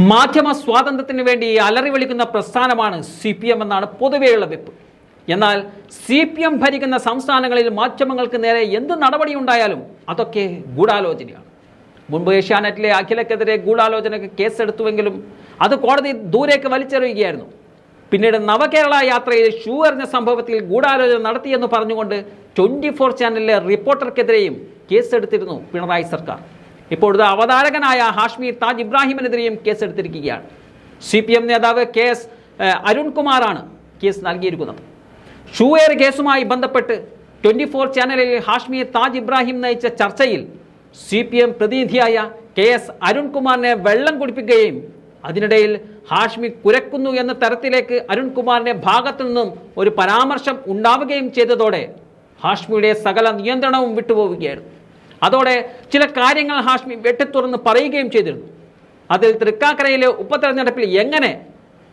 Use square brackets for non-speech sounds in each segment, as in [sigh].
മാധ്യമ സ്വാതന്ത്ര്യത്തിന് വേണ്ടി അലറി വിളിക്കുന്ന പ്രസ്ഥാനമാണ് സി പി എം എന്നാണ് പൊതുവെയുള്ള വെപ്പ്. എന്നാൽ സി പി എം ഭരിക്കുന്ന സംസ്ഥാനങ്ങളിൽ മാധ്യമങ്ങൾക്ക് നേരെ എന്ത് നടപടി ഉണ്ടായാലും അതൊക്കെ ഗൂഢാലോചനയാണ്. മുൻപ് ഏഷ്യാനെറ്റിലെ അഖിലക്കെതിരെ ഗൂഢാലോചനയ്ക്ക് കേസെടുത്തുവെങ്കിലും അത് കോടതി ദൂരേക്ക് വലിച്ചെറിയുകയായിരുന്നു. പിന്നീട് നവകേരള യാത്രയിൽ ഷൂ എറിഞ്ഞ സംഭവത്തിൽ ഗൂഢാലോചന നടത്തിയെന്ന് പറഞ്ഞുകൊണ്ട് ട്വന്റി ഫോർ ചാനലിലെ റിപ്പോർട്ടർക്കെതിരെയും കേസെടുത്തിരുന്നു പിണറായി സർക്കാർ. ഇപ്പോഴത്തെ അവതാരകനായ ഹാഷ്മി താജ് ഇബ്രാഹിമിനെതിരെയും കേസെടുത്തിരിക്കുകയാണ്. സി പി എം നേതാവ് കെ എസ് അരുൺകുമാറാണ് കേസ് നൽകിയിരിക്കുന്നത്. ഷൂവെയർ കേസുമായി ബന്ധപ്പെട്ട് ട്വന്റി ഫോർ ചാനലിൽ ഹാഷ്മി താജ് ഇബ്രാഹിം നയിച്ച ചർച്ചയിൽ സി പി എം പ്രതിനിധിയായ കെ എസ് അരുൺകുമാറിനെ വെള്ളം കുടിപ്പിക്കുകയും അതിനിടയിൽ ഹാഷ്മി കുരക്കുന്നു എന്ന തരത്തിലേക്ക് അരുൺകുമാറിന്റെ ഭാഗത്തു നിന്നും ഒരു പരാമർശം ഉണ്ടാവുകയും ചെയ്തതോടെ ഹാഷ്മിയുടെ സകല നിയന്ത്രണവും വിട്ടുപോവുകയായിരുന്നു. അതോടെ ചില കാര്യങ്ങൾ ഹാഷ്മി വെട്ടിത്തുറന്ന് പറയുകയും ചെയ്തിരുന്നു. അതിൽ തൃക്കാക്കരയിലെ ഉപതെരഞ്ഞെടുപ്പിൽ എങ്ങനെ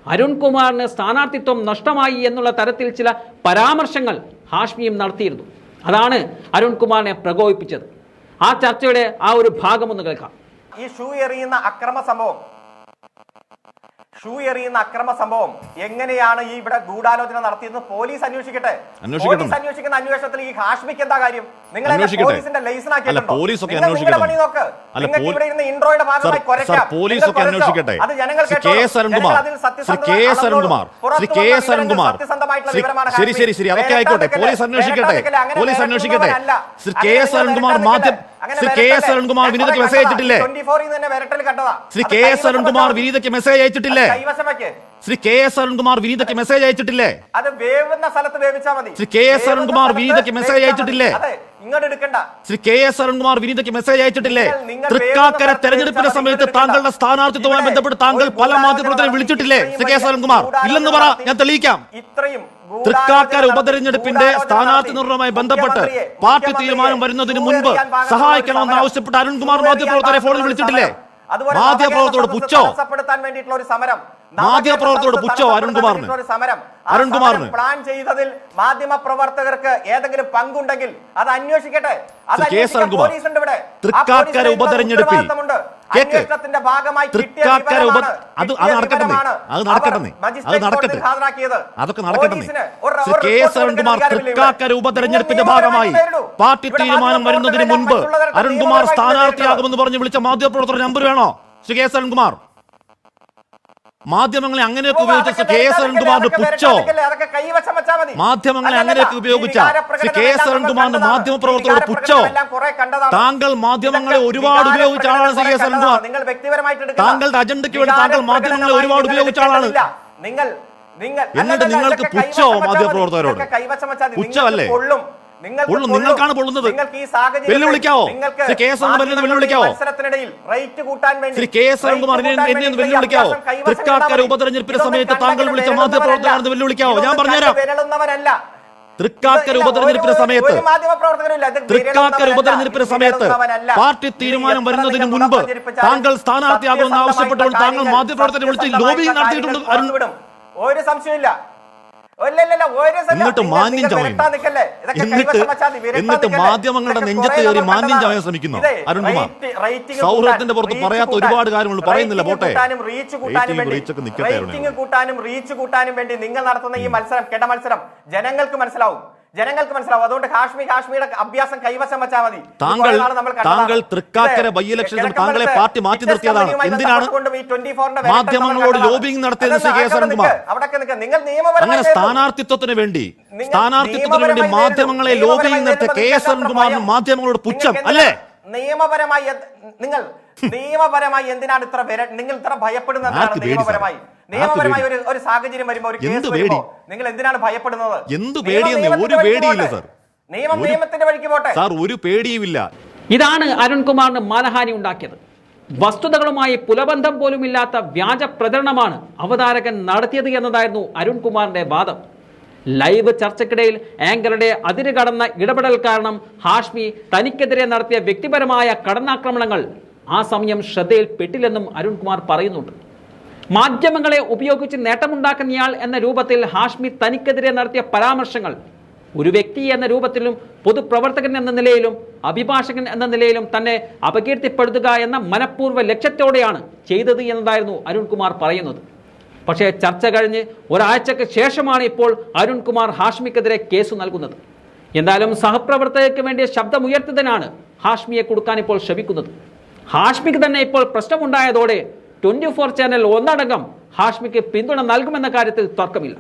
അരുൺകുമാറിന് സ്ഥാനാർത്ഥിത്വം നഷ്ടമായി എന്നുള്ള തരത്തിൽ ചില പരാമർശങ്ങൾ ഹാഷ്മിയും നടത്തിയിരുന്നു. അതാണ് അരുൺകുമാറിനെ പ്രകോപിപ്പിച്ചത്. ആ ചർച്ചയുടെ ആ ഒരു ഭാഗം ഒന്ന് കേൾക്കാം. ഈ ഷൂ എറിയുന്ന അക്രമ സംഭവം ഷൂ എറിയുന്ന അക്രമ സംഭവം. എങ്ങനെയാണ് ഈ ഇവിടെ ഗൂഢാലോചന നടത്തിയെന്ന് പോലീസ് അന്വേഷിക്കട്ടെ. പോലീസ് അന്വേഷിക്കുന്ന അന്വേഷണത്തിൽ ഈ ഹാഷ്മിക്ക് എന്താ കാര്യം? അന്വേഷിക്കട്ടെ. പോലീസിന്റെ പണി നോക്ക്. അല്ല, നിങ്ങൾക്ക് ഇവിടെ ഇരുന്ന് ഇൻട്രോയുടെ ഭാഗമായി. അത് ജനങ്ങൾ ശ്രീ ശ്രീ ശ്രീ അതൊക്കെ ആയിക്കോട്ടെ പോലീസ് അന്വേഷിക്കട്ടെ. പോലീസ് അന്വേഷിക്കട്ടെ. കെ എസ് അരുൺകുമാർ മാധ്യമ ശ്രീ കെ എസ് അരുൺകുമാർ വിനീതയ്ക്ക് മെസ്സേജ്. അയച്ചിട്ടില്ലേ? 24 ൽ തന്നെ വിരട്ടൽ കണ്ടതാ. ശ്രീ കെ എസ് അരുൺകുമാർ വിനീതയ്ക്ക് മെസ്സേജ് അയച്ചിട്ടില്ലേ? ശ്രീ കെ എസ് അരുൺകുമാർ വിനീതയ്ക്ക് മെസ്സേജ് അയച്ചിട്ടില്ലേ? അത് വേവുന്ന സ്ഥലത്ത് വേവിച്ചാൽ മതി. ശ്രീ കെ എസ് അരുൺകുമാർ വിനീതയ്ക്ക് മെസ്സേജ് അയച്ചിട്ടില്ലേ? ശ്രീ കെ എസ് അരുൺകുമാർ വിനീതയ്ക്ക് മെസ്സേജ് അയച്ചിട്ടില്ലേ? തൃക്കാക്കര തെരഞ്ഞെടുപ്പിന്റെ സമയത്ത് താങ്കളുടെ സ്ഥാനാർത്ഥിത്വവുമായി ബന്ധപ്പെട്ട് താങ്കൾ പല ഗൂഢാലോചന വിളിച്ചിട്ടില്ലേ? Shri K S Arunkumar. ഇല്ലെന്ന് പറ ഞാൻ തെളിയിക്കാം. ഇത്രയും തൃക്കാക്കര ഉപതെരഞ്ഞെടുപ്പിന്റെ സ്ഥാനാർത്ഥി നിർണയവുമായി ബന്ധപ്പെട്ട് പാർട്ടി തീരുമാനം വരുന്നതിന് മുൻപ് സഹായിക്കണമെന്ന് ആവശ്യപ്പെട്ട് അരുൺകുമാർ മാധ്യമപ്രവർത്തകരെ ഫോണിൽ വിളിച്ചിട്ടില്ലേ? മാധ്യമപ്രവർത്തകരോട് പുച്ഛോ. വേണ്ടിയിട്ടുള്ള ഒരു സമരം. മാധ്യമപ്രവർത്തകരോട് പുച്ഛോ അരുൺകുമാറിന്? ഒരു സമരം. അരുൺകുമാർ അരുൺകുമാറിന്? പ്ലാൻ ചെയ്തതിൽ മാധ്യമ പ്രവർത്തകർക്ക് ഏതെങ്കിലും പങ്കുണ്ടെങ്കിൽ അത് അന്വേഷിക്കട്ടെ. തൃക്കാക്കര ഉപതെരഞ്ഞെടുപ്പിൽ അന്വേഷണത്തിന്റെ ഭാഗമായി തൃക്കാക്കര ഉപ- അത് അത് നടക്കട്ടെ അത് നടക്കട്ടെ അത് നടക്കട്ടെ. അതൊക്കെ നടക്കട്ടെ കെ എസ് അരുൺകുമാർ. തൃക്കാക്കര ഉപതെരഞ്ഞെടുപ്പിന്റെ ഭാഗമായി പാർട്ടി തീരുമാനം വരുന്നതിന് മുൻപ് അരുൺകുമാർ സ്ഥാനാർത്ഥിയാകുമെന്ന് പറഞ്ഞ് വിളിച്ച മാധ്യമപ്രവർത്തകർ നമ്പർ വേണോ? Shri K S Arunkumar. മാധ്യമങ്ങളെ അങ്ങനെയൊക്കെ ഉപയോഗിച്ച കെ എസ് അരുൺകുമാറിന്റെ പുച്ഛോ? മാധ്യമങ്ങളെ അങ്ങനെയൊക്കെ ഉപയോഗിച്ച കെ എസ് അരുൺകുമാറിന്റെ മാധ്യമ പ്രവർത്തകരുടെ പുച്ഛോ? താങ്കൾ മാധ്യമങ്ങളെ ഒരുപാട് ഉപയോഗിച്ച ആളാണ് ശ്രീ എസ് അരുൺകുമാർ. താങ്കളുടെ അജണ്ടയ്ക്ക് വേണ്ടി താങ്കൾ മാധ്യമങ്ങളെ ഒരുപാട് ഉപയോഗിച്ച ആളാണ്. നിങ്ങൾ എന്നിട്ട് നിങ്ങൾക്ക് പുച്ഛോ മാധ്യമപ്രവർത്തകരോട്? പുച്ഛമല്ലേ? നിങ്ങൾക്കാണ് പൊള്ളുന്നത്. വെല്ലുവിളിക്കാവോ? ശ്രീ കെ എസ് വെല്ലുവിളിക്കാവോ? ശ്രീ കെ എസ് എന്നെ ഒന്ന് വെല്ലുവിളിക്കാവോ? തൃക്കാക്കര ഉപതെരഞ്ഞെടുപ്പിന്റെ സമയത്ത് താങ്കൾ വിളിച്ച. മാധ്യമപ്രവർത്തകരാണെന്ന് വെല്ലുവിളിക്കാവോ? ഞാൻ പറഞ്ഞുതരാം. തൃക്കാക്കര ഉപതെരഞ്ഞെടുപ്പിന്റെ സമയത്ത് തൃക്കാക്കര ഉപതെരഞ്ഞെടുപ്പിന്റെ സമയത്ത് പാർട്ടി തീരുമാനം വരുന്നതിന് മുൻപ് താങ്കൾ സ്ഥാനാർത്ഥിയാകുമെന്ന് ആവശ്യപ്പെട്ടുകൊണ്ട് താങ്കൾ മാധ്യമപ്രവർത്തകരെ വിളിച്ച് ലോബിയും ലോബിംഗ് നടത്തിയിട്ടുണ്ട്. ഒരു സംശയമില്ല എന്നിട്ട് മാന്യം ചമയും. എന്നിട്ട് എന്നിട്ട് മാധ്യമങ്ങളുടെ നെഞ്ചത്ത് കയറി മാന്യം. ചമയാൻ ശ്രമിക്കുന്നു. അരുൺകുമാർ, സൗഹൃദത്തിന്റെ പുറത്ത് പറയാത്ത ഒരുപാട് കാര്യങ്ങൾ പറയുന്നില്ല, പോട്ടെ. കൂട്ടാനും റീച്ച് കൂട്ടാനും റേറ്റിംഗ് വേണ്ടി കൂട്ടാനും റീച്ച് കൂട്ടാനും നിങ്ങൾ നടത്തുന്ന ഈ മത്സരം കെട മത്സരം ജനങ്ങൾക്ക് മനസ്സിലാവും ജനങ്ങൾക്ക് മനസ്സിലാവും അതുകൊണ്ട് കാശ്മീർ കാശ്മീരുടെ അഭ്യാസം കൈവശം വെച്ചാൽ മതി താങ്കൾ-. താങ്കൾ തൃക്കാക്കര ബൈ ഇലക്ഷനിൽ താങ്കളെ പാർട്ടി മാറ്റി നിർത്തിയതാണ്. എന്തിനാണ് ബന്ധപ്പെട്ടുകൊണ്ട് ഈ 24 ന്റെ വേട്ട മാധ്യമങ്ങളോട് ലോബിംഗ് നടത്തിയത്. ശ്രീ കെ. എസ്. അരുൺകുമാർ. അങ്ങനെ സ്ഥാനാർത്ഥിത്വത്തിന് വേണ്ടി സ്ഥാനാർത്ഥിത്വത്തിന് വേണ്ടി മാധ്യമങ്ങളെ ലോബിങ് ലോബിംഗ് നടത്തിയ കെ എസ് അരുൺകുമാറിന്. മാധ്യമങ്ങളോട് പുച്ഛം അല്ലേ നിയമപരമായി നിങ്ങൾ [laughs] നിയമപരമായി എന്തിനാണ് ഇത്ര നിങ്ങൾ ഇത്ര ഭയപ്പെടുന്നത് നിയമപരമായി? നിയമപരമായി ഒരു ഒരു സാഹചര്യം വരുമ്പോൾ ഒരു കേസ് എന്ത് നിങ്ങൾ എന്തിനാണ് ഭയപ്പെടുന്നത്? എന്ത് പേടിയെന്ന് ഒരു പേടിയില്ല. സാർ. നിയമം നിയമത്തിന്റെ വഴിക്ക് പോട്ടെ. സാർ ഒരു പേടിയുമില്ല. ഇതാണ് അരുൺകുമാറിന് മാനഹാനി ഉണ്ടാക്കിയത്. വസ്തുതകളുമായി പുലബന്ധം പോലുമില്ലാത്ത വ്യാജ പ്രചരണമാണ് അവതാരകൻ നടത്തിയത് എന്നതായിരുന്നു അരുൺകുമാറിന്റെ വാദം. ലൈവ് ചർച്ചയ്ക്കിടയിൽ ആങ്കറുടെ അതിര് കടന്ന ഇടപെടൽ കാരണം ഹാഷ്മി തനിക്കെതിരെ നടത്തിയ വ്യക്തിപരമായ കടന്നാക്രമണങ്ങൾ ആ സമയം ശ്രദ്ധയിൽപ്പെട്ടില്ലെന്നും അരുൺകുമാർ പറയുന്നുണ്ട്. മാധ്യമങ്ങളെ ഉപയോഗിച്ച് നേട്ടമുണ്ടാക്കുന്നയാൾ എന്ന രൂപത്തിൽ ഹാഷ്മി തനിക്കെതിരെ നടത്തിയ പരാമർശങ്ങൾ. ഒരു വ്യക്തി എന്ന രൂപത്തിലും പൊതുപ്രവർത്തകൻ എന്ന നിലയിലും അഭിഭാഷകൻ എന്ന നിലയിലും തന്നെ അപകീർത്തിപ്പെടുത്തുക എന്ന മനഃപൂർവ ലക്ഷ്യത്തോടെയാണ് ചെയ്തത് എന്നതായിരുന്നു അരുൺകുമാർ പറയുന്നത്. പക്ഷേ ചർച്ച കഴിഞ്ഞ് ഒരാഴ്ചക്ക് ശേഷമാണ് ഇപ്പോൾ അരുൺകുമാർ ഹാഷ്മിക്കെതിരെ കേസ് നൽകുന്നത്. എന്തായാലും സഹപ്രവർത്തകർക്ക് വേണ്ടി ശബ്ദമുയർത്തതിനാണ് ഹാഷ്മിയെ കൊടുക്കാൻ ഇപ്പോൾ ശ്രമിക്കുന്നത്. ഹാഷ്മിക്ക് തന്നെ ഇപ്പോൾ പ്രശ്നമുണ്ടായതോടെ ട്വന്റി ഫോർ ചാനൽ ഒന്നടങ്കം ഹാഷ്മിക്ക് പിന്തുണ നൽകുമെന്ന കാര്യത്തിൽ തർക്കമില്ല.